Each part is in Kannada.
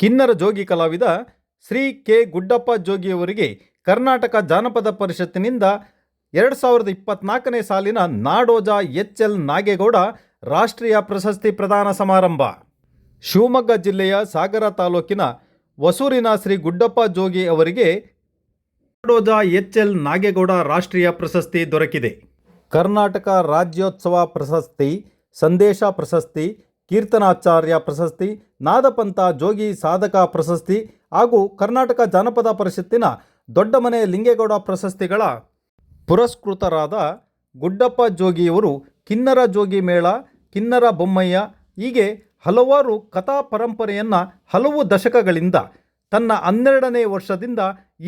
ಕಿನ್ನರ ಜೋಗಿ ಕಲಾವಿದ ಶ್ರೀ ಕೆ ಗುಡ್ಡಪ್ಪ ಜೋಗಿಯವರಿಗೆ ಕರ್ನಾಟಕ ಜಾನಪದ ಪರಿಷತ್ತಿನಿಂದ ಎರಡು ಸಾವಿರದ ಇಪ್ಪತ್ನಾಲ್ಕನೇ ಸಾಲಿನ ನಾಡೋಜ ಎಚ್ ಎಲ್ ನಾಗೇಗೌಡ ರಾಷ್ಟ್ರೀಯ ಪ್ರಶಸ್ತಿ ಪ್ರದಾನ ಸಮಾರಂಭ. ಶಿವಮೊಗ್ಗ ಜಿಲ್ಲೆಯ ಸಾಗರ ತಾಲೂಕಿನ ಹೊಸೂರಿನ ಶ್ರೀ ಗುಡ್ಡಪ್ಪ ಜೋಗಿ ಅವರಿಗೆ ನಾಡೋಜ ಎಚ್ ಎಲ್ ನಾಗೇಗೌಡ ರಾಷ್ಟ್ರೀಯ ಪ್ರಶಸ್ತಿ ದೊರಕಿದೆ. ಕರ್ನಾಟಕ ರಾಜ್ಯೋತ್ಸವ ಪ್ರಶಸ್ತಿ, ಸಂದೇಶ ಪ್ರಶಸ್ತಿ ಕೀರ್ತನಾಚಾರ್ಯ ಪ್ರಶಸ್ತಿ, ನಾದಪಂಥ ಜೋಗಿ ಸಾಧಕ ಪ್ರಶಸ್ತಿ ಹಾಗೂ ಕರ್ನಾಟಕ ಜಾನಪದ ಪರಿಷತ್ತಿನ ದೊಡ್ಡಮನೆ ಲಿಂಗೇಗೌಡ ಪ್ರಶಸ್ತಿಗಳ ಪುರಸ್ಕೃತರಾದ ಗುಡ್ಡಪ್ಪ ಜೋಗಿಯವರು ಕಿನ್ನರ ಜೋಗಿ ಮೇಳ, ಕಿನ್ನರ ಬೊಮ್ಮಯ್ಯ ಹೀಗೆ ಹಲವಾರು ಕಥಾ ಪರಂಪರೆಯನ್ನು ಹಲವು ದಶಕಗಳಿಂದ, ತನ್ನ ಹನ್ನೆರಡನೇ ವರ್ಷದಿಂದ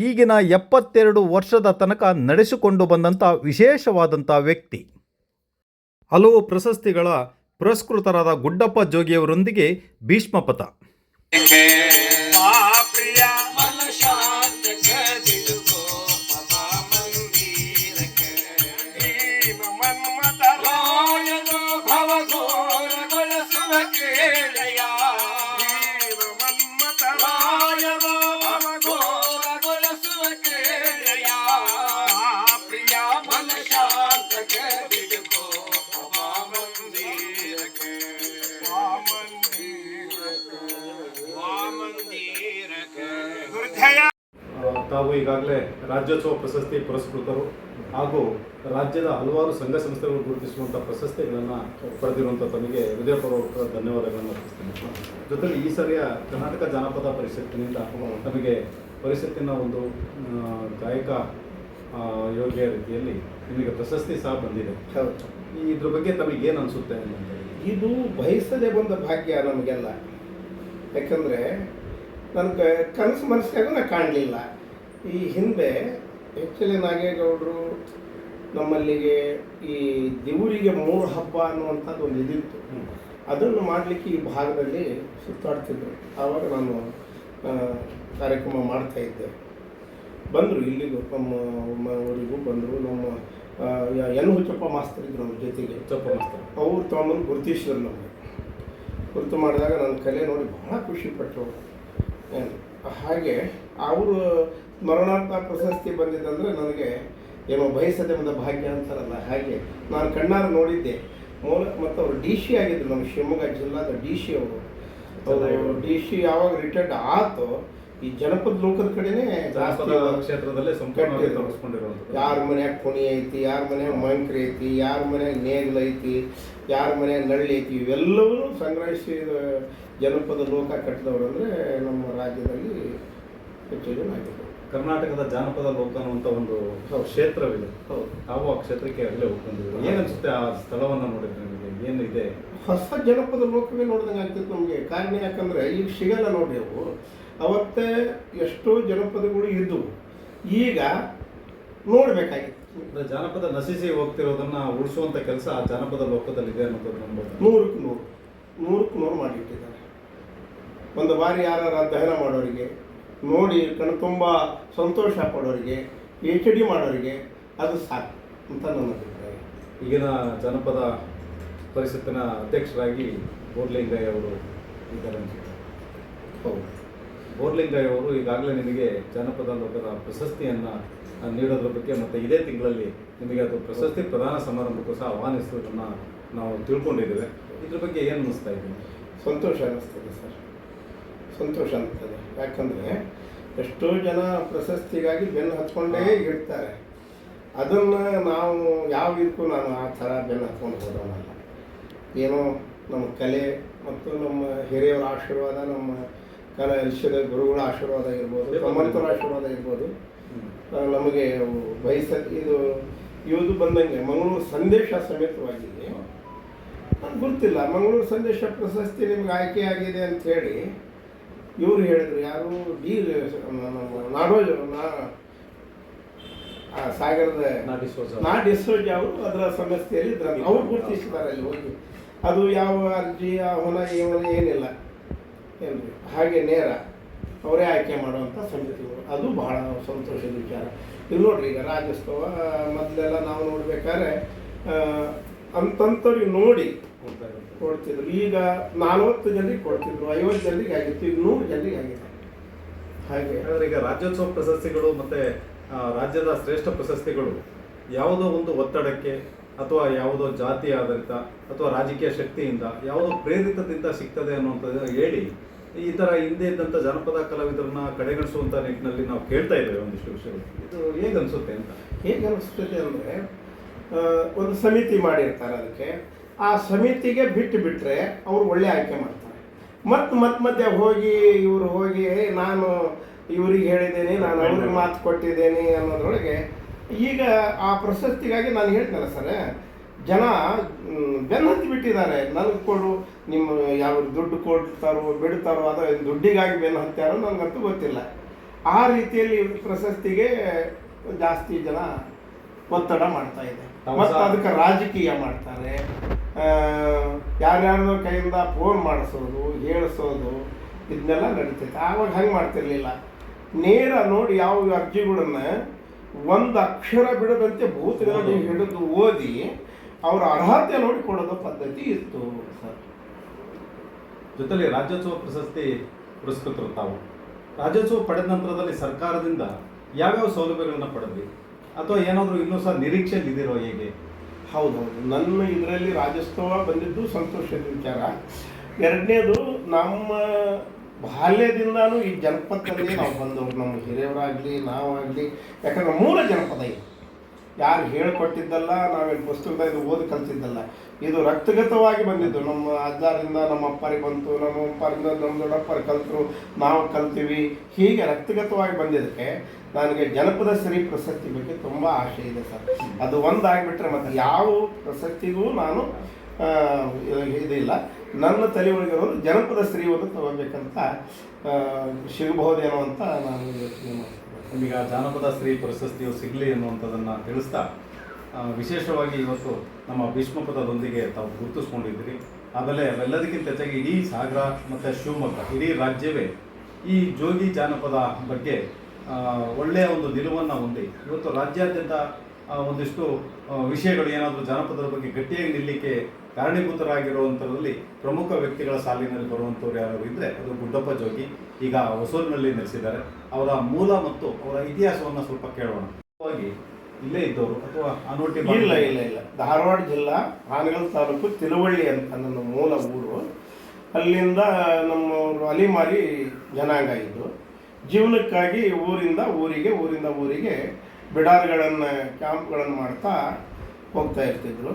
ಈಗಿನ ಎಪ್ಪತ್ತೆರಡು ವರ್ಷದ ತನಕ ನಡೆಸಿಕೊಂಡು ಬಂದಂಥ ವಿಶೇಷವಾದಂಥ ವ್ಯಕ್ತಿ. ಹಲವು ಪ್ರಶಸ್ತಿಗಳ ಪುರಸ್ಕೃತರಾದ ಗುಡ್ಡಪ್ಪ ಜೋಗಿಯವರೊಂದಿಗೆ ಭೀಷ್ಮಪಥ. ಮನ್ಮತ ಈಗಾಗಲೇ ರಾಜ್ಯೋತ್ಸವ ಪ್ರಶಸ್ತಿ ಪುರಸ್ಕೃತರು ಹಾಗೂ ರಾಜ್ಯದ ಹಲವಾರು ಸಂಘ ಸಂಸ್ಥೆಗಳು ಗುರುತಿಸುವಂಥ ಪ್ರಶಸ್ತಿಗಳನ್ನು ಪಡೆದಿರುವಂಥ ತಮಗೆ ಹೃದಯಪೂರ್ವಕ ಧನ್ಯವಾದಗಳನ್ನು ಅರ್ಪಿಸ್ತೀನಿ. ಜೊತೆಗೆ ಈ ಸರಿಯ ಕರ್ನಾಟಕ ಜಾನಪದ ಪರಿಷತ್ತಿನಿಂದ ತಮಗೆ ಪರಿಷತ್ತಿನ ಒಂದು ಗಾಯಕ ಯೋಗ್ಯ ರೀತಿಯಲ್ಲಿ ನಿಮಗೆ ಪ್ರಶಸ್ತಿ ಸಹ ಬಂದಿದೆ. ಇದ್ರ ಬಗ್ಗೆ ತಮಗೆ ಏನು ಅನಿಸುತ್ತೆ ಅಂತ ಇದು ಬಯಸದೆ ಬಂದ ಭಾಗ್ಯ ನಮಗೆಲ್ಲ. ಯಾಕಂದರೆ ನನಗೆ ಕನಸು ಮನಸ್ಸಾಗೂ ನಾನು ಕಾಣಲಿಲ್ಲ. ಈ ಹಿಂದೆ ಆ್ಯಕ್ಚುಲಿ ನಾಗೇಗೌಡರು ನಮ್ಮಲ್ಲಿಗೆ ಈ ದೇವರಿಗೆ ಮೂರು ಹಬ್ಬ ಅನ್ನುವಂಥದ್ದು ಒಂದು ಇದಿತ್ತು. ಅದನ್ನು ಮಾಡಲಿಕ್ಕೆ ಈ ಭಾಗದಲ್ಲಿ ಸುತ್ತಾಡ್ತಿದ್ದರು ಆವಾಗ ನಾನು ಕಾರ್ಯಕ್ರಮ ಮಾಡ್ತಾ ಇದ್ದೆ. ಬಂದರು ಇಲ್ಲಿಗೂ ನಮ್ಮ ಊರಿಗೂ ಬಂದರು. ನಮ್ಮ ಎನ್ ಹುಚ್ಚಪ್ಪ ಮಾಸ್ತರ್ ಇದ್ರು ನಮ್ಮ ಜೊತೆಗೆ. ಹುಚ್ಚಪ್ಪ ಮಾಸ್ತರ್. ಅವ್ರು ತೊಗೊಂಬಂದು ಗುರುತಿಸಿದ್ರು ನಮಗೆ. ಗುರುತು ಮಾಡಿದಾಗ ನನ್ನ ಕಲೆ ನೋಡಿ ಬಹಳ ಖುಷಿಪಟ್ಟರು ಹಾಗೆ ಅವರು ಸ್ಮರಣಾರ್ಥ ಪ್ರಶಸ್ತಿ ಬಂದಿದ್ದಂದರೆ ನನಗೆ ಏನೋ ಬಯಸದೆ ಒಂದು ಭಾಗ್ಯ ಅಂತಾರಲ್ಲ ಹಾಗೆ ನಾನು ಕಣ್ಣಾರ ನೋಡಿದ್ದೆ. ಮೂಲ ಮತ್ತು ಅವರು ಡಿ ಸಿ ಆಗಿದ್ದರು ನಮ್ಮ ಶಿವಮೊಗ್ಗ ಜಿಲ್ಲಾದ ಡಿ ಸಿ ಅವರು. ಅವರು ಡಿ ಸಿ ಯಾವಾಗ ರಿಟೈರ್ಡ್ ಆತೋ ಈ ಜನಪದ ಲೋಕದ ಕಡೆನೇ ಜಾಸ್ತಿ ಕ್ಷೇತ್ರದಲ್ಲೇ ಯಾರ ಮನ್ಯಾಗ ಕುಣಿ ಐತಿ ಯಾರ ಮನ್ಯಾಗ ಮಂಕ್ರಿ ಐತಿ ಯಾರ ಮನ್ಯಾಗ ನೇಗಿಲು ಐತಿ ಯಾರ ಮನ್ಯಾಗ ನಳ್ಳಿ ಐತಿ ಇವೆಲ್ಲವೂ ಸಂಗ್ರಹಿಸಿ ಜನಪದ ಲೋಕ ಕಟ್ಟಿದವರು ಅಂದರೆ ನಮ್ಮ ರಾಜ್ಯದಲ್ಲಿ ಹೆಚ್ಚು ಜನ ಕರ್ನಾಟಕದ ಜಾನಪದ ಲೋಕ ಅನ್ನುವಂಥ ಒಂದು. ಕ್ಷೇತ್ರವಿದೆ. ಹೌದು. ತಾವು ಆ ಕ್ಷೇತ್ರಕ್ಕೆ ಅಲ್ಲೇ ಹೋಗ್ಕೊಂಡಿದ್ದೀವಿ ಏನು ಅನ್ಸುತ್ತೆ ಆ ಸ್ಥಳವನ್ನು ನೋಡಿದ್ರೆ ನಿಮಗೆ? ಏನಿದೆ ಹೊಸ ಜನಪದ ಲೋಕವೇ ನೋಡಿದಂಗೆ ಆಗ್ತಿತ್ತು ನಮಗೆ. ಕಾರಣ ಯಾಕಂದ್ರೆ ಈಗ ಸಿಗಲ್ಲ ನೋಡಿ ಅವು ಅವತ್ತೇ ಎಷ್ಟೋ ಜನಪದಗಳು ಇದ್ದವು ಈಗ ನೋಡ್ಬೇಕಾಗಿತ್ತು. ಜಾನಪದ ನಶಿಸಿ ಹೋಗ್ತಿರೋದನ್ನ ಉಳಿಸುವಂತ ಕೆಲಸ ಆ ಜಾನಪದ ಲೋಕದಲ್ಲಿ ಇದೆ ಅನ್ನೋದು ನಂಬೋದು ನೂರಕ್ಕೆ ನೂರು. ನೂರಕ್ಕೆ ನೂರು ಮಾಡಿಟ್ಟಿದ್ದಾರೆ. ಒಂದು ಬಾರಿ ಯಾರು ಅಧ್ಯಯನ ಮಾಡೋರಿಗೆ ನೋಡಿ ಕಣ್ಣು ತುಂಬ ಸಂತೋಷ ಪಡೋರಿಗೆ ಎಚ್ ಡಿ ಮಾಡೋರಿಗೆ ಅದು ಸಾಕು ಅಂತ ನನ್ನ ಅಭಿಪ್ರಾಯ. ಈಗಿನ ಜನಪದ ಪರಿಷತ್ತಿನ ಅಧ್ಯಕ್ಷರಾಗಿ ಬೋರ್ಲಿಂಗಯ್ಯ ಅವರು ಇದ್ದಾರೆ ಅನ್ಸುತ್ತೆ. ಹೌದು. ಬೋರ್ಲಿಂಗಯ್ಯ ಅವರು ಈಗಾಗಲೇ ನಿಮಗೆ ಜನಪದ ಲೋಕದ ಪ್ರಶಸ್ತಿಯನ್ನು ನೀಡೋದ್ರ ಬಗ್ಗೆ ಮತ್ತು ಇದೇ ತಿಂಗಳಲ್ಲಿ ನಿಮಗೆ ಅದು ಪ್ರಶಸ್ತಿ ಪ್ರದಾನ ಸಮಾರಂಭಕ್ಕೂ ಸಹ ಆಹ್ವಾನಿಸೋದನ್ನು ನಾವು ತಿಳ್ಕೊಂಡಿದ್ದೇವೆ. ಇದ್ರ ಬಗ್ಗೆ ಏನು ಅನ್ನಿಸ್ತಾ ಇದೆ? ಸಂತೋಷ ಅನ್ನಿಸ್ತದೆ ಸರ್. ಸಂತೋಷ ಅಂತದೆ ಯಾಕಂದರೆ ಎಷ್ಟೋ ಜನ ಪ್ರಶಸ್ತಿಗಾಗಿ ಬೆನ್ನು ಹತ್ಕೊಂಡೇ ಇರ್ತಾರೆ. ಅದನ್ನು ನಾವು ಯಾವ ಇದಕ್ಕೂ ನಾನು ಆ ಥರ ಬೆನ್ನು ಹತ್ಕೊಂಡು ಹೋದವನಲ್ಲ. ಏನೋ ನಮ್ಮ ಕಲೆ ಮತ್ತು ನಮ್ಮ ಹಿರಿಯರ ಆಶೀರ್ವಾದ ನಮ್ಮ ಕಲೆ ಗುರುಗಳ ಆಶೀರ್ವಾದ ಇರ್ಬೋದು ಸಮರ್ಥರ ಆಶೀರ್ವಾದ ಇರ್ಬೋದು. ನಮಗೆ ಬಯಸ ಇದು ಇವುದು ಬಂದಂಗೆ ಮಂಗಳೂರು ಸಂದೇಶ ಸಮೇತವಾಗಿದೆ. ನನಗೆ ಗೊತ್ತಿಲ್ಲ. ಮಂಗಳೂರು ಸಂದೇಶ ಪ್ರಶಸ್ತಿ ನಿಮ್ಗೆ ಆಯ್ಕೆ ಆಗಿದೆ ಅಂತ ಹೇಳಿ ಇವರು ಹೇಳಿದ್ರು ಯಾರು? ಡಿ ನಾಡೋಜ್ ಆ ಸಾಗರದ ನಾ ಡಿಸೋಜ್ ಅವರು ಅದರ ಸಮಸ್ಯೆಯಲ್ಲಿ ಅವ್ರು ಗುರುತಿಸಿದ್ದಾರೆ ಅಲ್ಲಿ ಹೋಗಿ. ಅದು ಯಾವ ಅರ್ಜಿ ಆಹ್ವಾನ ಏವನ ಏನಿಲ್ಲ. ಏನ್ರಿ? ಹಾಗೆ ನೇರ ಅವರೇ ಆಯ್ಕೆ ಮಾಡುವಂಥ ಸಮಿತಿಗಳು ಅದು ಬಹಳ ಸಂತೋಷದ ವಿಚಾರ. ಇಲ್ಲಿ ನೋಡ್ರಿ ಈಗ ರಾಜ್ಯೋತ್ಸವ ಮೊದಲೆಲ್ಲ ನಾವು ನೋಡ್ಬೇಕಾದ್ರೆ ಅಂತಂಥವ್ರಿಗೆ ನೋಡಿ ಕೊಡ್ತಿದ್ರು. ಈಗ ನಾಲ್ವತ್ತು ಜನರಿಗೆ ಕೊಡ್ತಿದ್ರು ಐವತ್ತು ಜನರಿಗೆ ಆಗಿತ್ತು ಈಗ ನೂರು ಜನರಿಗೆ ಆಗಿದೆ. ಹಾಗೆ. ಆದರೆ ಈಗ ರಾಜ್ಯೋತ್ಸವ ಪ್ರಶಸ್ತಿಗಳು ಮತ್ತೆ ಆ, ರಾಜ್ಯದ ಶ್ರೇಷ್ಠ ಪ್ರಶಸ್ತಿಗಳು ಯಾವುದೋ ಒಂದು ಒತ್ತಡಕ್ಕೆ ಅಥವಾ ಯಾವುದೋ ಜಾತಿ ಆಧಾರಿತ ಅಥವಾ ರಾಜಕೀಯ ಶಕ್ತಿಯಿಂದ ಯಾವುದೋ ಪ್ರೇರಿತದಿಂದ ಸಿಗ್ತದೆ ಅನ್ನುವಂಥದ್ದು ಹೇಳಿ ಈ ತರ ಹಿಂದೆ ಇದ್ದಂಥ ಜನಪದ ಕಲಾವಿದರನ್ನ ಕಡೆಗಣಿಸುವಂಥ ನಿಟ್ಟಿನಲ್ಲಿ ನಾವು ಕೇಳ್ತಾ ಇದ್ದೇವೆ ಒಂದಿಷ್ಟು ವಿಷಯಗಳು. ಇದು ಹೇಗೆ ಅನ್ಸುತ್ತೆ ಅಂತ? ಹೇಗೆ ಅನಿಸ್ತದೆ ಅಂದರೆ ಒಂದು ಸಮಿತಿ ಮಾಡಿರ್ತಾರೆ ಅದಕ್ಕೆ. ಆ ಸಮಿತಿಗೆ ಬಿಟ್ಟು ಬಿಟ್ಟರೆ ಅವರು ಒಳ್ಳೆ ಆಯ್ಕೆ ಮಾಡ್ತಾರೆ. ಮತ್ತು ಮತ್ತೆ ಮಧ್ಯೆ ಹೋಗಿ ಇವರು ಹೋಗಿ ನಾನು ಇವ್ರಿಗೆ ಹೇಳಿದ್ದೀನಿ ನಾನು ಅವ್ರಿಗೆ ಮಾತು ಕೊಟ್ಟಿದ್ದೀನಿ ಅನ್ನೋದ್ರೊಳಗೆ ಈಗ ಆ ಪ್ರಶಸ್ತಿಗಾಗಿ ನಾನು ಹೇಳ್ತೇನೆ ಸರ್ ಜನ ಬೆನ್ನ ಹತ್ತಿ ಬಿಟ್ಟಿದ್ದಾರೆ. ನನಗೆ ಕೊಡು ನಿಮ್ಮ ಯಾವ ದುಡ್ಡು ಕೊಡ್ತಾರೋ ಬಿಡ್ತಾರೋ ಅದು ದುಡ್ಡಿಗಾಗಿ ಬೆನ್ನು ಹತ್ತಾರೋ ನನಗಂತೂ ಗೊತ್ತಿಲ್ಲ. ಆ ರೀತಿಯಲ್ಲಿ ಪ್ರಶಸ್ತಿಗೆ ಜಾಸ್ತಿ ಜನ ಒತ್ತಡ ಮಾಡ್ತಾ ಇದೆ ಮತ್ತು ಅದಕ್ಕೆ ರಾಜಕೀಯ ಮಾಡ್ತಾರೆ. ಯಾರ್ಯಾರ್ದೋ ಕೈಯಿಂದ ಫೋನ್ ಮಾಡಿಸೋದು ಹೇಳಿಸೋದು ಇದನ್ನೆಲ್ಲ ನಡೀತೈತೆ. ಆವಾಗ ಹಂಗೆ ಮಾಡ್ತಿರ್ಲಿಲ್ಲ. ನೇರ ನೋಡಿ ಯಾವ ಅರ್ಜಿಗಳನ್ನ ಒಂದು ಅಕ್ಷರ ಬಿಡದಂತೆ ಭೂತಗಳನ್ನು ಹಿಡಿದು ಓದಿ ಅವರ ಅರ್ಹತೆ ನೋಡಿ ಕೊಡೋದು ಪದ್ಧತಿ ಇತ್ತು ಸರ್. ಜೊತೆಲಿ ರಾಜ್ಯೋತ್ಸವ ಪ್ರಶಸ್ತಿ ಪುರಸ್ಕೃತರು ತಾವು. ರಾಜ್ಯೋತ್ಸವ ಪಡೆದ ನಂತರದಲ್ಲಿ ಸರ್ಕಾರದಿಂದ ಯಾವ್ಯಾವ ಸೌಲಭ್ಯಗಳನ್ನ ಪಡೆದ್ವಿ? ಅಥವಾ ಏನಾದರೂ ಇನ್ನೂ ಸಹ ನಿರೀಕ್ಷೆಯಲ್ಲಿ ಇದಿರೋ ಹೇಗೆ? ಹೌದೌದು ನನ್ನ ಇದರಲ್ಲಿ ರಾಜ್ಯೋತ್ಸವ ಬಂದಿದ್ದು ಸಂತೋಷದ ವಿಚಾರ. ಎರಡನೇದು, ನಮ್ಮ ಬಾಲ್ಯದಿಂದಾನು ಈ ಜನಪದದಲ್ಲಿ ನಾವು ಬಂದವರು, ನಮ್ಮ ಹಿರಿಯವರಾಗಲಿ ನಾವಾಗಲಿ, ಯಾಕಂದ್ರೆ ಮೂಲ ಜನಪದ ಇದು. ಯಾರು ಹೇಳ್ಕೊಟ್ಟಿದ್ದಲ್ಲ, ನಾವೇನು ಪುಸ್ತಕದ ಇದು ಓದಿ ಕಲ್ತಿದ್ದಲ್ಲ. ಇದು ರಕ್ತಗತವಾಗಿ ಬಂದಿದ್ದು. ನಮ್ಮ ಅಜ್ಜಾರಿಂದ ನಮ್ಮ ಅಪ್ಪರಿಗೆ ಬಂತು, ನಮ್ಮ ಅಪ್ಪರಿಂದ ನಮ್ಮ ದೊಡ್ಡಪ್ಪರು ಕಲ್ತರು, ನಾವು ಕಲ್ತೀವಿ. ಹೀಗೆ ರಕ್ತಗತವಾಗಿ ಬಂದಿದ್ದಕ್ಕೆ ನನಗೆ ಜನಪದ ಸರಿ ಪ್ರಶಸ್ತಿ ಬಗ್ಗೆ ತುಂಬ ಆಸೆ ಇದೆ ಸರ್. ಅದು ಒಂದಾಗಿಬಿಟ್ರೆ ಮತ್ತೆ ಯಾವ ಪ್ರಶಸ್ತಿಗೂ ನಾನು ಇದಿಲ್ಲ. ನನ್ನ ತಲೆ ಒಳಗಿರೋದು ಜನಪದ ಸ್ತ್ರೀ ಒಂದು ತಗೋಬೇಕಂತ ಸಿಗಬಹುದೇನೋ ಅಂತ ನಾನು ಯೋಚನೆ ಮಾಡ್ತೀನಿ. ನಿಮಗೆ ಆ ಜಾನಪದ ಸ್ತ್ರೀ ಪ್ರಶಸ್ತಿಯು ಸಿಗಲಿ ಅನ್ನುವಂಥದ್ದನ್ನು ತಿಳಿಸ್ತಾ ವಿಶೇಷವಾಗಿ ಇವತ್ತು ನಮ್ಮ ಭೀಷ್ಮಪದದೊಂದಿಗೆ ತಾವು ಗುರುತಿಸ್ಕೊಂಡಿದ್ದೀರಿ. ಆಮೇಲೆ ಅವೆಲ್ಲದಕ್ಕಿಂತ ಹೆಚ್ಚಾಗಿ ಇಡೀ ಸಾಗರ ಮತ್ತು ಶಿವಮೊಗ್ಗ, ಇಡೀ ರಾಜ್ಯವೇ ಈ ಜೋಗಿ ಜಾನಪದ ಬಗ್ಗೆ ಒಳ್ಳೆಯ ಒಂದು ನಿಲುವನ್ನು ಹೊಂದಿ, ಇವತ್ತು ರಾಜ್ಯಾದ್ಯಂತ ಒಂದಿಷ್ಟು ವಿಷಯಗಳು ಏನಾದರೂ ಜಾನಪದರ ಬಗ್ಗೆ ಗಟ್ಟಿಯಾಗಿ ನಿಲ್ಲಲಿಕ್ಕೆ ಕಾರಣೀಭೂತರಾಗಿರುವಂಥದ್ರಲ್ಲಿ ಪ್ರಮುಖ ವ್ಯಕ್ತಿಗಳ ಸಾಲಿನಲ್ಲಿ ಬರುವಂಥವ್ರು ಯಾರು ಇದ್ದರೆ ಅದು ಗುಡ್ಡಪ್ಪ ಜೋಗಿ. ಈಗ ಹೊಸೂರಿನಲ್ಲಿ ನೆಲೆಸಿದ್ದಾರೆ. ಅವರ ಮೂಲ ಮತ್ತು ಅವರ ಇತಿಹಾಸವನ್ನು ಸ್ವಲ್ಪ ಕೇಳೋಣ. ಇಲ್ಲೇ ಇದ್ದವರು ಅಥವಾ ಅನೋಟಿ ಇಲ್ಲ ಇಲ್ಲ ಇಲ್ಲ ಧಾರವಾಡ ಜಿಲ್ಲಾ ಹಾನಗಲ್ ತಾಲೂಕು ತಿಳುವಳ್ಳಿ ಅಂತ ನನ್ನ ಮೂಲ ಊರು. ಅಲ್ಲಿಂದ ನಮ್ಮವರು ಅಲಿಮಾರಿ ಜನಾಂಗ ಇದ್ದು ಜೀವನಕ್ಕಾಗಿ ಊರಿಂದ ಊರಿಗೆ ಊರಿಂದ ಊರಿಗೆ ಬಿಡಾರ್ಗಳನ್ನು, ಕ್ಯಾಂಪ್ಗಳನ್ನು ಮಾಡ್ತಾ ಹೋಗ್ತಾ ಇರ್ತಿದ್ರು.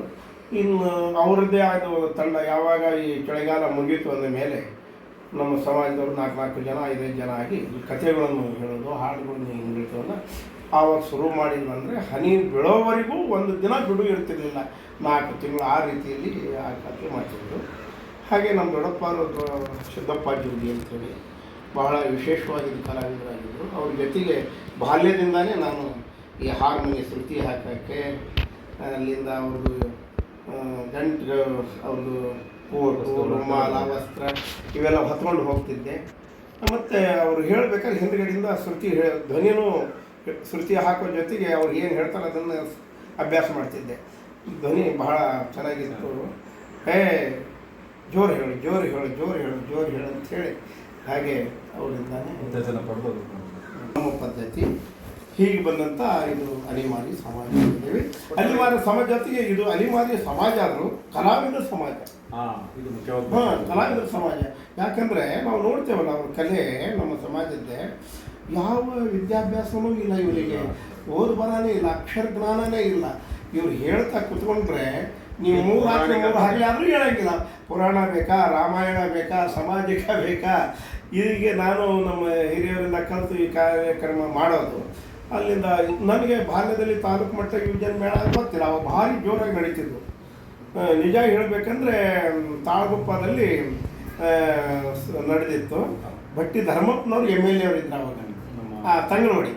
ಇನ್ನು ಅವರದ್ದೇ ಆದ ಒಂದು ತಂಡ ಯಾವಾಗ ಈ ಚಳಿಗಾಲ ಮುಗೀತು ಅಂದ ಮೇಲೆ ನಮ್ಮ ಸಮಾಜದವರು ನಾಲ್ಕು ನಾಲ್ಕು ಜನ, ಐದೈದು ಜನ ಆಗಿ ಕಥೆಗಳನ್ನು ಹೇಳೋದು, ಹಾಡುಗಳನ್ನು ಹಿಂಗೆ ಹೇಳ್ತೀವಲ್ಲ ಆವಾಗ ಶುರು ಮಾಡಿದ್ವಿ ಅಂದರೆ ಹನಿ ಬೀಳೋವರೆಗೂ ಒಂದು ದಿನ ಬಿಡು ಇರ್ತಿರ್ಲಿಲ್ಲ. ನಾಲ್ಕು ತಿಂಗಳು ಆ ರೀತಿಯಲ್ಲಿ ಆ ಕಥೆ ಮಾಡ್ತಿದ್ರು. ಹಾಗೆ ನಮ್ಮ ದೊಡ್ಡಪ್ಪ ಸಿದ್ದಪ್ಪ ಜೋಗಿ ಅಂತೇಳಿ ಬಹಳ ವಿಶೇಷವಾಗಿ ಕಲಾವಿದರಾಗಿದ್ದರು. ಅವ್ರ ಜೊತೆಗೆ ಬಾಲ್ಯದಿಂದಲೇ ನಾನು ಈ ಹಾರ್ಮೋನಿ ಶ್ರುತಿ ಹಾಕೋಕ್ಕೆ ಅಲ್ಲಿಂದ ಅವ್ರದ್ದು ಗಂಟು ಅವ್ರದ್ದು ಕೋಟು ರುಮಾಲ ವಸ್ತ್ರ ಇವೆಲ್ಲ ಹೊತ್ಕೊಂಡು ಹೋಗ್ತಿದ್ದೆ. ಮತ್ತು ಅವರು ಹೇಳಬೇಕಾದ್ರೆ ಹಿಂದ್ಗಡೆಯಿಂದ ಶ್ರುತಿ ಧ್ವನಿನೂ ಶ್ರುತಿ ಹಾಕೋ ಜೊತೆಗೆ ಅವ್ರು ಏನು ಹೇಳ್ತಾರೆ ಅದನ್ನು ಅಭ್ಯಾಸ ಮಾಡ್ತಿದ್ದೆ. ಧ್ವನಿ ಬಹಳ ಚೆನ್ನಾಗಿತ್ತು. ಹೇ ಜೋರು ಹೇಳು ಜೋರು ಹೇಳು ಜೋರು ಹೇಳು ಜೋರು ಹೇಳು ಅಂತ ಹೇಳಿ ಹಾಗೆ ಅವರಿಂದಾನೆ ಪಡ್ಬೋದು. ನಮ್ಮ ಪದ್ಧತಿ. ಹೀಗೆ ಬಂದಂತ ಇದು ಅನಿಮಾರಿ ಸಮಾಜ ಅಂತೇಳಿ ಅಲಿಮಾರಿ ಸಮಾಜ ಜೊತೆಗೆ ಇದು ಅನಿವಾರ್ಯ ಸಮಾಜ ಆದರೂ ಕಲಾವಿದ ಸಮಾಜ. ಕಲಾವಿದ ಇದು ಮುಖ್ಯವಾದ ಹಾಂ ಕಲಾವಿದರ ಸಮಾಜ. ಯಾಕಂದರೆ ನಾವು ನೋಡ್ತೇವಲ್ಲ ಅವ್ರ ಕಲೆ ನಮ್ಮ ಸಮಾಜದ್ದೇ. ಯಾವ ವಿದ್ಯಾಭ್ಯಾಸನೂ ಇಲ್ಲ ಇವರಿಗೆ. ಓದು ಬರನೇ ಇಲ್ಲ ಅಕ್ಷರ ಜ್ಞಾನನೇ ಇಲ್ಲ. ಇವ್ರು ಹೇಳ್ತಾ ಕುತ್ಕೊಂಡ್ರೆ ನೀವು ಮೂರು ಹಾಕಿ ಮೂರು ಹಾಗೆ ಆದರೂ ಹೇಳಂಗಿಲ್ಲ. ಪುರಾಣ ಬೇಕಾ ರಾಮಾಯಣ ಬೇಕಾ ಸಮಾಜಿಕ ಬೇಕಾ? ಹೀಗೆ ನಾನು ನಮ್ಮ ಹಿರಿಯರಿಂದ ಕಲಿತು ಈ ಕಾರ್ಯಕ್ರಮ ಮಾಡೋದು. ಅಲ್ಲಿಂದ ನನಗೆ ಬಾಲ್ಯದಲ್ಲಿ ತಾಲೂಕು ಮಟ್ಟ ಯುವಜನ ಮೇಳ ಗೊತ್ತಿಲ್ಲ. ಅವಾಗ ಭಾರಿ ಜೋರಾಗಿ ನಡೀತಿದ್ವು. ನಿಜ ಹೇಳಬೇಕಂದ್ರೆ ತಾಳಗುಪ್ಪದಲ್ಲಿ ನಡೆದಿತ್ತು. ಭಟ್ಟಿ ಧರ್ಮಪ್ಪನವ್ರು ಎಂ ಎಲ್ ಎ ಅವರು ಇದ್ರು ಅವಾಗ. ಆ, ತಂಗನವಾಡಿ.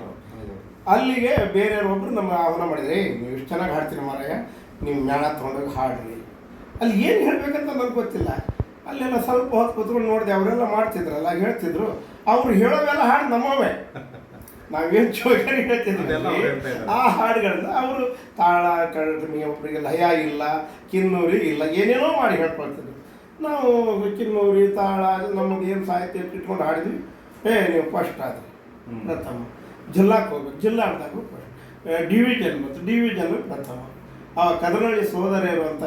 ಅಲ್ಲಿಗೆ ಬೇರೆಯವ್ರೊಬ್ರು ನಮ್ಮ ಆಹ್ವಾನ ಮಾಡಿದ್ರಿ ನೀವು ಇಷ್ಟು ಚೆನ್ನಾಗಿ ಹಾಡ್ತೀರಿ ಮಾರಾಯ ನಿಮ್ಮ ಮೇಳ ತೊಗೊಂಡೋಗಿ ಹಾಡ್ರಿ. ಅಲ್ಲಿ ಏನು ಹೇಳ್ಬೇಕಂತ ನನಗೆ ಗೊತ್ತಿಲ್ಲ. ಅಲ್ಲೆಲ್ಲ ಸ್ವಲ್ಪ ಹೊತ್ತು ಕೂತ್ಕೊಂಡು ನೋಡಿದೆ, ಅವರೆಲ್ಲ ಮಾಡ್ತಿದ್ರಲ್ಲ, ಹೇಳ್ತಿದ್ರು. ಅವ್ರು ಹೇಳೋವೆಲ್ಲ ಹಾಡು ನಮ್ಮವೇ. ನಾವೇನು ಚೋಕರಿ ಹೇಳ್ತಿದ್ವಿ ಆ ಹಾಡುಗಳನ್ನ ಅವರು ತಾಳ ಕಡಿಮೆ ಒಬ್ಬರಿಗೆ ಲಯ ಇಲ್ಲ ಕಿನ್ನೂರಿ ಇಲ್ಲ ಏನೇನೋ ಮಾಡಿ ಹೇಳ್ಕೊಳ್ತಿದ್ರು. ನಾವು ಕಿನ್ನೂರಿ ತಾಳ ನಮಗೆ ಏನು ಸಾಹಿತ್ಯ ಇಟ್ಕೊಂಡು ಹಾಡಿದ್ವಿ. ಏ ನೀವು ಫಸ್ಟ್ ಆದ್ರಿ. ಪ್ರಥಮ. ಜಿಲ್ಲಾಕ್ಕೆ ಹೋಗ್ಬೇಕು. ಜಿಲ್ಲಾ ಆಡಿದಾಗ ಫಸ್ಟ್ ಡಿವಿಜನ್ ಮತ್ತು ಡಿವಿಜನ್ ಪ್ರಥಮ. ಆ ಕದನಳ್ಳಿ ಸೋದರಿಯರು ಅಂತ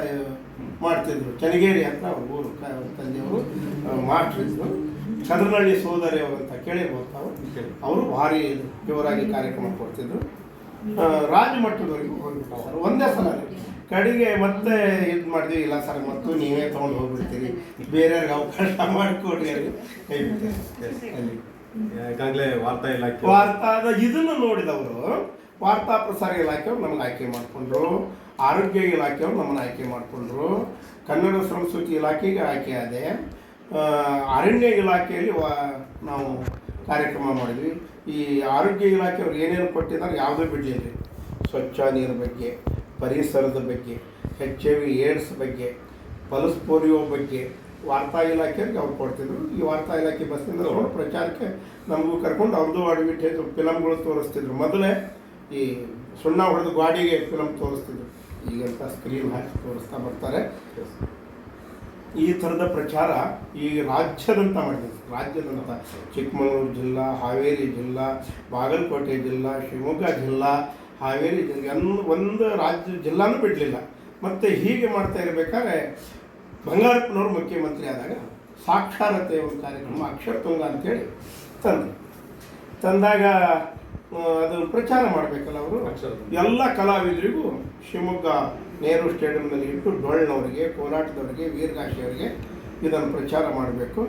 ಮಾಡ್ತಿದ್ರು. ಚನಗೇರಿ ಅಂತ ಅವ್ರ ಊರು ತಂದೆಯವರು ಮಾಸ್ಟರ್ ಇದ್ರು ಸೋದರಿ ಅವರಂತ ಅಂತ ಕೇಳಿರ್ಬೋದು ತಾವು ಅವರು ಭಾರಿ ಜೋರಾಗಿ ಕಾರ್ಯಕ್ರಮ ಕೊಡ್ತಿದ್ರು. ರಾಜಮಟ್ಟದವರೆಗೂ ರಾಜ್ಯ ಮಟ್ಟದವರೆಗೂ ಹೋಗ್ಬಿಟ್ಟು ಸರ್ ಒಂದೇ ಸಲ ಕಡೆಗೆ ಮತ್ತೆ ಇದು ಮಾಡಿದ್ವಿ ಇಲ್ಲ ಸರ್ ಮತ್ತು ನೀವೇ ತೊಗೊಂಡು ಹೋಗ್ಬಿಡ್ತೀರಿ. ಬೇರೆಯವ್ರಿಗೆ ಅವಕಾಶ ಮಾಡಿಕೊಡ್ರಿ ಅಲ್ಲಿ ಈಗಾಗಲೇ ವಾರ್ತಾ ಇಲಾಖೆ ವಾರ್ತಾದ ಇದನ್ನು ನೋಡಿದವರು ವಾರ್ತಾ ಪ್ರಸಾರ ಇಲಾಖೆಯವರು ನಮ್ಗೆ ಆಯ್ಕೆ ಮಾಡಿಕೊಂಡ್ರು. ಆರೋಗ್ಯ ಇಲಾಖೆಯವರು ನಮ್ಮನ್ನು ಆಯ್ಕೆ ಮಾಡಿಕೊಂಡ್ರು. ಕನ್ನಡ ಸಂಸ್ಕೃತಿ ಇಲಾಖೆಗೆ ಆಯ್ಕೆ ಆದೆ. ಅರಣ್ಯ ಇಲಾಖೆಯಲ್ಲಿ ನಾವು ಕಾರ್ಯಕ್ರಮ ಮಾಡಿದ್ವಿ. ಈ ಆರೋಗ್ಯ ಇಲಾಖೆಯವ್ರು ಏನೇನು ಕೊಟ್ಟಿದ್ದಾರೆ ಯಾವುದೂ ಬಿಡಲಿಲ್ಲ ಸ್ವಚ್ಛ ನೀರು ಬಗ್ಗೆ, ಪರಿಸರದ ಬಗ್ಗೆ ಎಚ್ ಐ ವಿ, ಏಡ್ಸ್ ಬಗ್ಗೆ, ಪಲ್ಸ್ ಪೋಲಿಯೋ ಬಗ್ಗೆ ವಾರ್ತಾ ಇಲಾಖೆಯವ್ರಿಗೆ ಅವ್ರು ಕೊಡ್ತಿದ್ರು. ಈ ವಾರ್ತಾ ಇಲಾಖೆ ಬಸ್ಸಿಂದ ಅವರು ಪ್ರಚಾರಕ್ಕೆ ನಮಗೂ ಕರ್ಕೊಂಡು ಅವ್ರದ್ದು ಅಡ್ಮಿಟೇಜ್ ಫಿಲಮ್ಗಳು ತೋರಿಸ್ತಿದ್ರು. ಮೊದಲೇ ಈ ಸುಣ್ಣ ಹೊಡೆದು ಗಾಡಿಗೆ ಫಿಲಮ್ ತೋರಿಸ್ತಿದ್ರು. ಈಗಂತ ಸ್ಕ್ರೀನ್ ಹಾಕಿ ತೋರಿಸ್ತಾ ಬರ್ತಾರೆ. ಈ ಥರದ ಪ್ರಚಾರ ಈ ರಾಜ್ಯದಂತ ಮಾಡಿದೆ ರಾಜ್ಯದಂತ ಚಿಕ್ಕಮಗಳೂರು ಜಿಲ್ಲಾ, ಹಾವೇರಿ ಜಿಲ್ಲಾ, ಬಾಗಲಕೋಟೆ ಜಿಲ್ಲಾ, ಶಿವಮೊಗ್ಗ ಜಿಲ್ಲಾ, ಹಾವೇರಿ ಜಿಲ್ಲೆ ಒಂದು ರಾಜ್ಯ ಜಿಲ್ಲಾನೂ ಬಿಡಲಿಲ್ಲ. ಮತ್ತು ಹೀಗೆ ಮಾಡ್ತಾ ಇರಬೇಕಾದ್ರೆ ಬಂಗಾರಪ್ಪನವರು ಮುಖ್ಯಮಂತ್ರಿ ಆದಾಗ ಸಾಕ್ಷರತೆ ಒಂದು ಕಾರ್ಯಕ್ರಮ ಅಕ್ಷರ ತುಂಗ ಅಂತೇಳಿ ತಂದರು. ತಂದಾಗ ಅದು ಪ್ರಚಾರ ಮಾಡಬೇಕಲ್ಲ ಅವರು? ಅಕ್ಷರ ಎಲ್ಲ ಕಲಾವಿದರಿಗೂ ಶಿವಮೊಗ್ಗ ನೆಹರು ಸ್ಟೇಡಿಯಂನಲ್ಲಿ ಇಟ್ಟು ಡೊಳ್ಳವರಿಗೆ ಕೋಲಾಟದವರಿಗೆ ವೀರಗಾಶಿಯವರಿಗೆ ಇದನ್ನು ಪ್ರಚಾರ ಮಾಡಬೇಕು.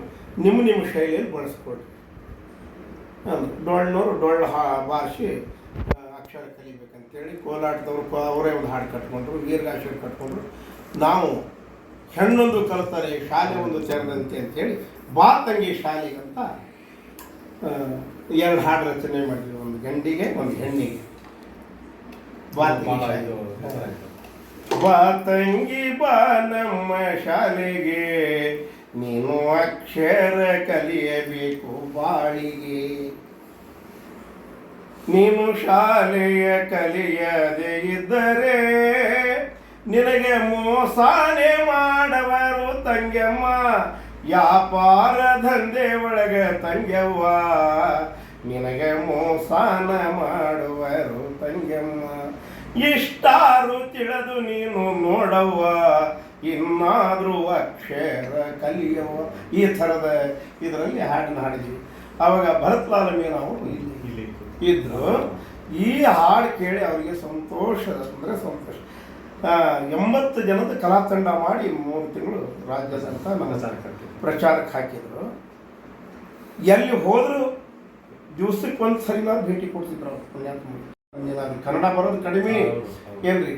ನಿಮ್ಮ ನಿಮ್ಮ ಶೈಲಿಯಲ್ಲಿ ಬಳಸ್ಕೊಡ್ರಿ ಡೊಳ್ಳನವರು ಡೊಳ್ಳು ಹಾ ಬಾರಿಸಿ ಅಕ್ಷರ ಕಲಿಬೇಕಂತೇಳಿ ಕೋಲಾಟದವರು ಅವರೇ ಒಂದು ಹಾಡು ಕಟ್ಕೊಂಡ್ರು ವೀರಗಾಶಿಯವ್ರು ಕಟ್ಕೊಂಡ್ರು. ನಾವು ಹೆಣ್ಣೊಂದು ಕಲಿತಾರೆ ಶಾಲೆ ಒಂದು ತೆರೆದಂತೆ ಅಂತೇಳಿ ಬಾ ತಂಗಿ ಶಾಲೆಗಂತ ಎರಡು ಹಾಡು ರಚನೆ ಮಾಡಿದ್ರು ಒಂದು ಗಂಡಿಗೆ ಒಂದು ಹೆಣ್ಣಿಗೆ. ಬಾ ತಂಗಿ. ಬಾ ತಂಗಿ ಬಾ ನಮ್ಮ ಶಾಲೆಗೆ. ನೀನು ಅಕ್ಷರ ಕಲಿಯಬೇಕು ಬಾಳಿಗೆ. ನೀನು ಶಾಲೆಯ ಕಲಿಯದೆ ಇದ್ದರೆ ನಿನಗೆ ಮೋಸಾನೆ ಮಾಡವರು ತಂಗ್ಯಮ್ಮ. ವ್ಯಾಪಾರ ದಂಧೆ ಒಳಗ ತಂಗ್ಯವ್ವ ನಿನಗೆ ಮೋಸಾನ ಮಾಡುವರು ತಂಗ್ಯಮ್ಮ ಇಷ್ಟಾರು ತಿಳಿದು ನೀನು ನೋಡವ್ವ, ಇನ್ನಾದರೂ ಅಕ್ಷರ ಕಲಿಯವ್ವ. ಈ ಥರದ ಇದರಲ್ಲಿ ಹಾಡನ್ನು ಹಾಡಿದ್ವಿ. ಆವಾಗ ಭರತ್ಲಾಲ ಮೀನ ಅವರು ಇಲ್ಲಿ ಇದ್ರು ಈ ಹಾಡು ಕೇಳಿ ಅವರಿಗೆ ಸಂತೋಷ, ಅಂದರೆ ಸಂತೋಷ. ಎಂಬತ್ತು ಜನದ ಕಲಾತಂಡ ಮಾಡಿ ಮೂರು ತಿಂಗಳು ರಾಜ್ಯದಂತ ನಮ್ಮ ಪ್ರಚಾರಕ್ಕೆ ಹಾಕಿದ್ರು. ಎಲ್ಲಿ ಹೋದ್ರು ದಿವಸಕ್ಕೆ ಒಂದು ಸರಿನ ಭೇಟಿ ಕೊಡ್ತಿದ್ರು ಅವ್ರು ಪುಣ್ಯಾತ್ಮರು. ಕನ್ನಡ ಬರೋದು ಕಡಿಮೆ. ಏನ್ರಿ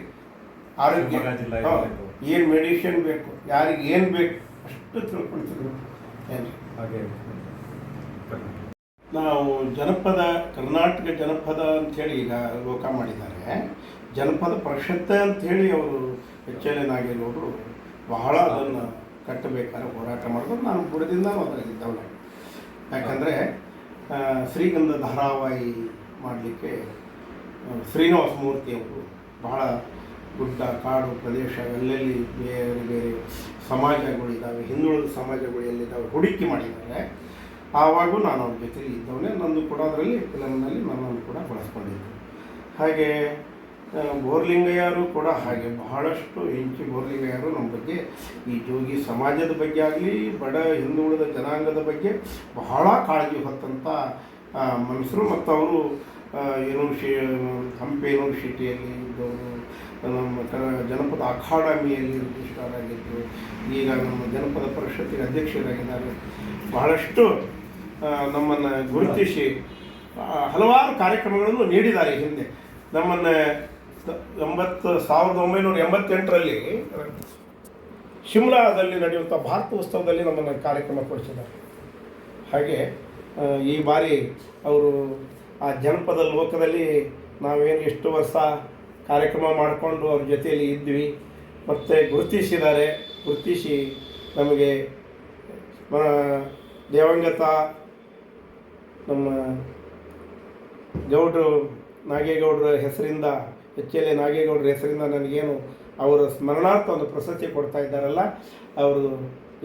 ಆರೋಗ್ಯ ಏನು ಮೆಡಿಸಿನ್ ಬೇಕು ಯಾರಿಗೆ ಏನು ಬೇಕು ಅಷ್ಟು ತಿಳ್ಕೊಳ್ತಿದ್ರು ಏನ್ರಿ ಹಾಗೆ ನಾವು ಜನಪದ ಕರ್ನಾಟಕ ಜನಪದ ಹೇಳಿ ಈಗ ಲೋಕ ಮಾಡಿದ್ದಾರೆ ಜನಪದ ಪರಿಷತ್ ಹೇಳಿ ಅವರು ನಾಗೇಗೌಡರು ಬಹಳ ಅದನ್ನು ಕಟ್ಟಬೇಕಾದ್ರೆ ಹೋರಾಟ ಮಾಡಿದ್ರು ನಾನು ಬುಡದಿಂದ ಅದರಲ್ಲಿದ್ದವನು ಯಾಕಂದರೆ ಶ್ರೀಗಂಧ ಧಾರಾವಾಹಿ ಮಾಡಲಿಕ್ಕೆ ಶ್ರೀನಿವಾಸ ಮೂರ್ತಿಯವರು ಬಹಳ ಗುಡ್ಡ, ಕಾಡು, ಪ್ರದೇಶ ಎಲ್ಲೆಲ್ಲಿ ಬೇರೆ ಬೇರೆ ಸಮಾಜಗಳಿದ್ದಾವೆ ಹಿಂದುಳಿದ ಸಮಾಜಗಳು ಎಲ್ಲಿದ್ದಾವೆ ಹುಡುಕಿ ಮಾಡಿದ್ದಾರೆ. ಆವಾಗೂ ನಾನು ಅವ್ರ ಜೊತೆಲಿ ಇದ್ದವನೇ. ನಂದು ಕೂಡ ಅದರಲ್ಲಿ ಫಿಲಮ್ನಲ್ಲಿ ನನ್ನನ್ನು ಕೂಡ ಬಳಸ್ಕೊಂಡಿದ್ದೆ. ಹಾಗೆ ಬೋರ್ಲಿಂಗಯ್ಯರು ಕೂಡ ಹಾಗೆ ಬಹಳಷ್ಟು ಹೆಂಚಿ ಬೋರ್ಲಿಂಗಯ್ಯರು ನಮ್ಮ ಬಗ್ಗೆ, ಈ ಜೋಗಿ ಸಮಾಜದ ಬಗ್ಗೆ ಆಗಲಿ, ಬಡ ಹಿಂದುಳಿದ ಜನಾಂಗದ ಬಗ್ಗೆ ಬಹಳ ಕಾಳಜಿ ಹೊತ್ತಂಥ ಮನುಷ್ಯರು ಮತ್ತು ಅವರು ಯೂನಿವರ್ಸಿ ಹಂಪಿ ಯೂನಿವರ್ಸಿಟಿಯಲ್ಲಿ ಇದ್ದವರು, ನಮ್ಮ ಕ ಜನಪದ ಅಕಾಡೆಮಿಯಲ್ಲಿ ರಿಜಿಸ್ಟ್ರಾರ್ ಆಗಿದ್ದರು ಈಗ ನಮ್ಮ ಜನಪದ ಪರಿಷತ್ತಿಗೆ ಅಧ್ಯಕ್ಷರಾಗಿದ್ದಾರೆ. ಬಹಳಷ್ಟು ನಮ್ಮನ್ನು ಗುರುತಿಸಿ ಹಲವಾರು ಕಾರ್ಯಕ್ರಮಗಳನ್ನು ನೀಡಿದ್ದಾರೆ ಹಿಂದೆ. ನಮ್ಮನ್ನು ಎಂಬತ್ತು, ಸಾವಿರದ ಒಂಬೈನೂರ ಎಂಬತ್ತೆಂಟರಲ್ಲಿ ಶಿಮ್ಲಾದಲ್ಲಿ ನಡೆಯುವಂಥ ಭಾರತ ಉತ್ಸವದಲ್ಲಿ ನಮ್ಮನ್ನು ಕಾರ್ಯಕ್ರಮ ಕೊಡಿಸಿದ್ದಾರೆ. ಹಾಗೆ ಈ ಬಾರಿ ಅವರು ಆ ಜನಪದ ಲೋಕದಲ್ಲಿ ನಾವೇನು ಎಷ್ಟು ವರ್ಷ ಕಾರ್ಯಕ್ರಮ ಮಾಡಿಕೊಂಡು ಅವ್ರ ಜೊತೆಯಲ್ಲಿ ಇದ್ವಿ, ಮತ್ತು ಗುರುತಿಸಿದ್ದಾರೆ. ಗುರುತಿಸಿ ನಮಗೆ ದೇವಂಗತ, ನಮ್ಮ ಗೌಡ್ರು ನಾಗೇಗೌಡರ ಹೆಸರಿಂದ ಎಚ್ ಎಲ್ ಎ ನಾಗೇಗೌಡರ ಹೆಸರಿಂದ ನನಗೇನು ಅವರ ಸ್ಮರಣಾರ್ಥ ಒಂದು ಪ್ರಶಸ್ತಿ ಕೊಡ್ತಾ ಇದ್ದಾರಲ್ಲ, ಅವರು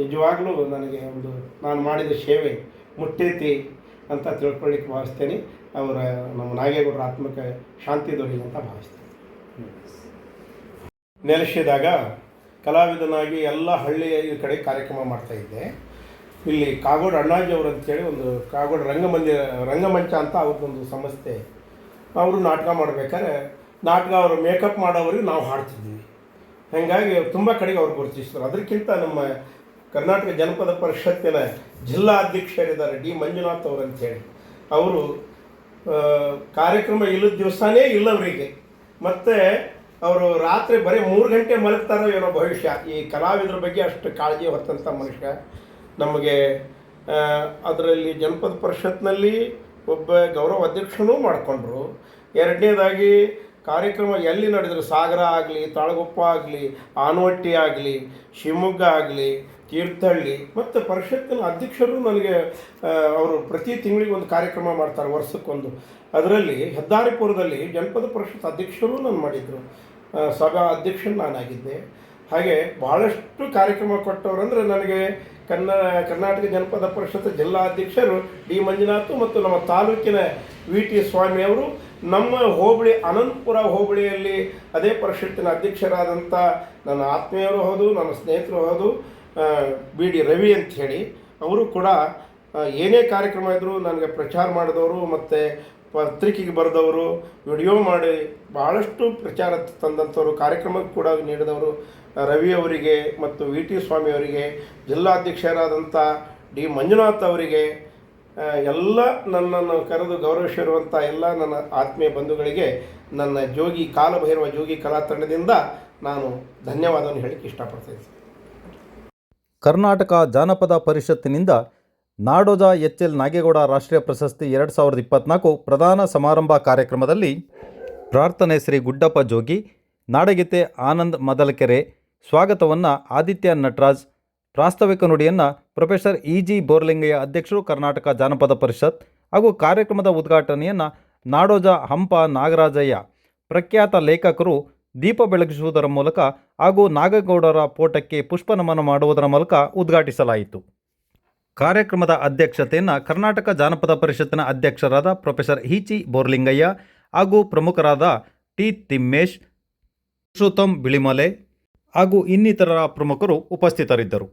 ನಿಜವಾಗ್ಲೂ ನನಗೆ ಒಂದು ನಾನು ಮಾಡಿದ ಸೇವೆ ಮುಟ್ಟೈತಿ ಅಂತ ತಿಳ್ಕೊಳ್ಳಿಕ್ಕೆ ಭಾವಿಸ್ತೇನೆ. ಅವರ ನಮ್ಮ ನಾಗೇಗೌಡರ ಆತ್ಮಕ್ಕೆ ಶಾಂತಿ ದೊರೆಯಲಿ ಅಂತ ಭಾವಿಸ್ತೇನೆ. ನೆಲೆಸಿದಾಗ ಕಲಾವಿದನಾಗಿ ಎಲ್ಲ ಹಳ್ಳಿಯ ಕಡೆ ಕಾರ್ಯಕ್ರಮ ಮಾಡ್ತಾ ಇದ್ದೆ. ಇಲ್ಲಿ ಕಾಗೋಡು ಅಣ್ಣಾಜಿ ಅವರು ಅಂತೇಳಿ ಒಂದು ಕಾಗೋಡು ರಂಗಮಂದಿರ ರಂಗಮಂಚ ಅಂತ ಅವ್ರದ್ದೊಂದು ಸಂಸ್ಥೆ. ಅವರು ನಾಟಕ ಮಾಡ್ಬೇಕಾದ್ರೆ ನಾಟಕ ಅವರು ಮೇಕಪ್ ಮಾಡೋವ್ರಿಗೆ ನಾವು ಹಾಡ್ತಿದ್ವಿ. ಹಾಗಾಗಿ ತುಂಬ ಕಡೆಗೆ ಅವ್ರು ಗುರುತಿಸ್ತಾರೆ ಅದಕ್ಕಿಂತ ನಮ್ಮ ಕರ್ನಾಟಕ ಜನಪದ ಪರಿಷತ್ತಿನ ಜಿಲ್ಲಾ ಅಧ್ಯಕ್ಷರಿದ್ದಾರೆ ಡಿ ಮಂಜುನಾಥ್ ಅವರು ಅಂತೇಳಿ ಅವರು ಕಾರ್ಯಕ್ರಮ ಇಲ್ಲದ ದಿವಸನೇ ಇಲ್ಲವರಿಗೆ ಮತ್ತು ಅವರು ರಾತ್ರಿ ಬರೀ ಮೂರು ಗಂಟೆ ಮಲಗ್ತಾರೋ ಏನೋ ಭವಿಷ್ಯ. ಈ ಕಲಾವಿದರ ಬಗ್ಗೆ ಅಷ್ಟು ಕಾಳಜಿ ಹೊತ್ತಂಥ ಮನುಷ್ಯ. ನಮಗೆ ಅದರಲ್ಲಿ ಜನಪದ ಪರಿಷತ್ನಲ್ಲಿ ಒಬ್ಬ ಗೌರವ ಅಧ್ಯಕ್ಷನೂ ಮಾಡಿಕೊಂಡ್ರು. ಎರಡನೇದಾಗಿ ಕಾರ್ಯಕ್ರಮ ಎಲ್ಲಿ ನಡೆದರೂ ಸಾಗರ ಆಗಲಿ, ತಾಳಗುಪ್ಪ ಆಗಲಿ, ಆನವಟ್ಟಿ ಆಗಲಿ, ಶಿವಮೊಗ್ಗ ಆಗಲಿ, ತೀರ್ಥಹಳ್ಳಿ ಮತ್ತು ಪರಿಷತ್ತಿನ ಅಧ್ಯಕ್ಷರು ನನಗೆ ಅವರು ಪ್ರತಿ ತಿಂಗಳಿಗೆ ಒಂದು ಕಾರ್ಯಕ್ರಮ ಮಾಡ್ತಾರೆ ವರ್ಷಕ್ಕೊಂದು. ಅದರಲ್ಲಿ ಹೆದ್ದಾರಿಪುರದಲ್ಲಿ ಜನಪದ ಪರಿಷತ್ ಅಧ್ಯಕ್ಷರು ನಾನು ಮಾಡಿದರು. ಸಭಾ ನಾನು ನಾನಾಗಿದ್ದೆ. ಹಾಗೆ ಭಾಳಷ್ಟು ಕಾರ್ಯಕ್ರಮ ಕೊಟ್ಟವರಂದರೆ ನನಗೆ ಕನ್ನ, ಕರ್ನಾಟಕ ಜನಪದ ಪರಿಷತ್ ಜಿಲ್ಲಾ ಅಧ್ಯಕ್ಷರು ಡಿ ಮಂಜುನಾಥ್ ಮತ್ತು ನಮ್ಮ ತಾಲೂಕಿನ ವಿ ಟಿ ಸ್ವಾಮಿಯವರು ನಮ್ಮ ಹೋಬಳಿ ಅನಂತಪುರ ಹೋಬಳಿಯಲ್ಲಿ ಅದೇ ಪರಿಷತ್ತಿನ ಅಧ್ಯಕ್ಷರಾದಂಥ ನನ್ನ ಆತ್ಮೀಯರು ಹೌದು, ನನ್ನ ಸ್ನೇಹಿತರು ಹೌದು ಬಿ ಡಿ ರವಿ ಅಂತ ಹೇಳಿ ಅವರು ಕೂಡ ಏನೇ ಕಾರ್ಯಕ್ರಮ ಇದ್ದರೂ ನನಗೆ ಪ್ರಚಾರ ಮಾಡಿದವರು ಮತ್ತು ಪತ್ರಿಕೆಗೆ ಬರೆದವರು, ವಿಡಿಯೋ ಮಾಡಿ ಭಾಳಷ್ಟು ಪ್ರಚಾರ ತಂದಂಥವರು, ಕಾರ್ಯಕ್ರಮಕ್ಕೆ ಕೂಡ ನೀಡಿದವರು ರವಿ ಅವರಿಗೆ ಮತ್ತು ವಿ ಟಿ ಸ್ವಾಮಿ ಅವರಿಗೆ, ಜಿಲ್ಲಾಧ್ಯಕ್ಷರಾದಂಥ ಡಿ ಮಂಜುನಾಥ್ ಅವರಿಗೆ ಎಲ್ಲ ನನ್ನನ್ನು ಕರೆದು ಗೌರವಿಸಿರುವಂಥ ಎಲ್ಲ ನನ್ನ ಆತ್ಮೀಯ ಬಂಧುಗಳಿಗೆ ನನ್ನ ಜೋಗಿ ಕಾಲಭೈರವ ಜೋಗಿ ಕಲಾ ತಂಡದಿಂದ ನಾನು ಧನ್ಯವಾದವನ್ನು ಹೇಳಕ್ಕೆ ಇಷ್ಟಪಡ್ತೀನಿ. ಕರ್ನಾಟಕ ಜಾನಪದ ಪರಿಷತ್ತಿನಿಂದ ನಾಡೋಜ ಎಚ್ ಎಲ್ ನಾಗೇಗೌಡ ರಾಷ್ಟ್ರೀಯ ಪ್ರಶಸ್ತಿ ಎರಡು ಸಾವಿರದ ಇಪ್ಪತ್ತ್ನಾಲ್ಕು ಪ್ರಧಾನ ಸಮಾರಂಭ ಕಾರ್ಯಕ್ರಮದಲ್ಲಿ ಪ್ರಾರ್ಥನೆ ಶ್ರೀ ಗುಡ್ಡಪ್ಪ ಜೋಗಿ, ನಾಡಗೀತೆ ಆನಂದ್ ಮದಲಕೆರೆ, ಸ್ವಾಗತವನ್ನು ಆದಿತ್ಯ ನಟರಾಜ್ ಪ್ರಾಸ್ತಾವಿಕ ನುಡಿಯನ್ನು ಪ್ರೊಫೆಸರ್ ಇ ಜಿ ಬೋರ್ಲಿಂಗಯ್ಯ ಅಧ್ಯಕ್ಷರು ಕರ್ನಾಟಕ ಜಾನಪದ ಪರಿಷತ್ ಹಾಗೂ ಕಾರ್ಯಕ್ರಮದ ಉದ್ಘಾಟನೆಯನ್ನು ನಾಡೋಜ ಹಂಪ ನಾಗರಾಜಯ್ಯ, ಪ್ರಖ್ಯಾತ ಲೇಖಕರು ದೀಪ ಬೆಳಗಿಸುವುದರ ಮೂಲಕ ಹಾಗೂ ನಾಗಗೌಡರ ಪೋಟಕ್ಕೆ ಪುಷ್ಪ ನಮನ ಮಾಡುವುದರ ಮೂಲಕ ಉದ್ಘಾಟಿಸಲಾಯಿತು. ಕಾರ್ಯಕ್ರಮದ ಅಧ್ಯಕ್ಷತೆಯನ್ನು ಕರ್ನಾಟಕ ಜಾನಪದ ಪರಿಷತ್ತಿನ ಅಧ್ಯಕ್ಷರಾದ ಪ್ರೊಫೆಸರ್ ಹಿಚಿ ಬೋರ್ಲಿಂಗಯ್ಯ ಹಾಗೂ ಪ್ರಮುಖರಾದ ಟಿ ತಿಮ್ಮೇಶ್, ಪುರುಷೋತ್ತಮ್ ಬಿಳಿಮಲೆ ಹಾಗೂ ಇನ್ನಿತರ ಪ್ರಮುಖರು ಉಪಸ್ಥಿತರಿದ್ದರು.